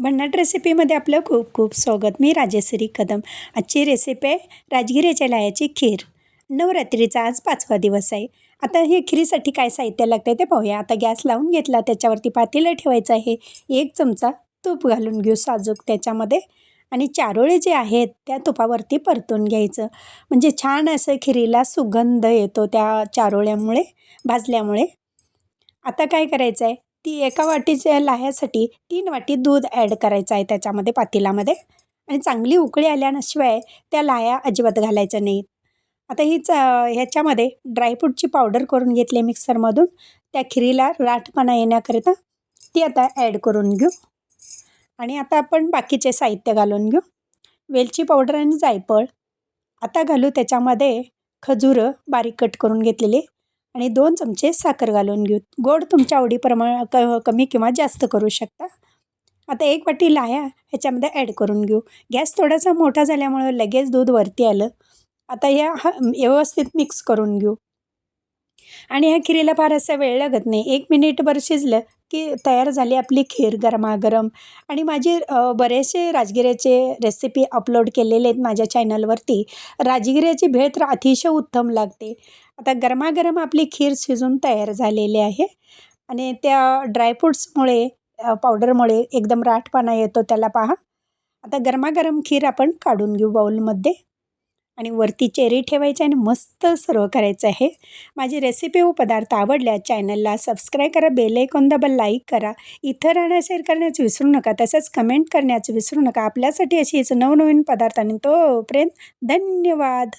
भन्नाट रेसिपीमध्ये आपलं खूप खूप स्वागत. मी राजेश्री कदम. आजची रेसिपी आहे राजगिऱ्याच्या लायाची खीर. नवरात्रीचा आज पाचवा दिवस आहे. आता हे खिरीसाठी काय साहित्य लागतं ते पाहूया. आता गॅस लावून घेतला त्याच्यावरती पातेलं ठेवायचं आहे. एक चमचा तूप घालून घेऊ साजूक त्याच्यामध्ये. आणि चारोळे जे आहेत त्या तुपावरती परतून घ्यायचं. म्हणजे छान असं खिरीला सुगंध येतो त्या चारोळ्यामुळे भाजल्यामुळे. आता काय करायचं आहे ती एका वाटीच्या लाह्यासाठी तीन वाटी दूध ॲड करायचं आहे त्याच्यामध्ये पातेल्यामध्ये. आणि चांगली उकळी आल्याशिवाय त्या लाह्या अजिबात घालायच्या नाहीत. आता हीच ह्याच्यामध्ये ड्रायफ्रूटची पावडर करून घेतली मिक्सरमधून त्या खिरीला राठपणा येण्याकरिता ती आता ॲड करून घेऊ. आणि आता आपण बाकीचे साहित्य घालून घेऊ. वेलची पावडर आणि जायफळ. आता घालू त्याच्यामध्ये खजूरं बारीक कट करून घेतलेली. आणि दोन चमचे साखर घालून घेऊ. गोड तुमच्या आवडीप्रमाण क कमी किंवा जास्त करू शकता. आता एक वाटी लाह्या ह्याच्यामध्ये ॲड करून घेऊ. गॅस थोडासा मोठा झाल्यामुळं लगेच दूध वरती आलं. आता या हा व्यवस्थित मिक्स करून घेऊ. आणि ह्या खिरीला फार असा वेळ लागत नाही. एक मिनिटभर शिजलं की तयार झाली आपली खीर गरमागरम. आणि माझे बरेचसे राजगिऱ्याचे रेसिपी अपलोड केलेले आहेत माझ्या चॅनलवरती राजगिऱ्याची भेळ तर अतिशय उत्तम लागते. आता गरमागरम आपली खीर शिजून तयार झालेली आहे. आणि त्या ड्रायफ्रूट्समुळे पावडरमुळे एकदम राठपणा येतो त्याला पहा. आता गरमागरम खीर आपण काढून घेऊ बाऊलमध्ये आणि वरती चेरी ठेवायची आणि मस्त सर्व करायचं आहे. माझी रेसिपी व पदार्थ आवडल्या चॅनलला सबस्क्राईब करा बेलायकॉन दाबा लाईक करा. इतरांना शेअर करण्याचं विसरू नका तसंच कमेंट करण्याचं विसरू नका. आपल्यासाठी अशीच नवनवीन पदार्थ आणि तोपर्यंत धन्यवाद.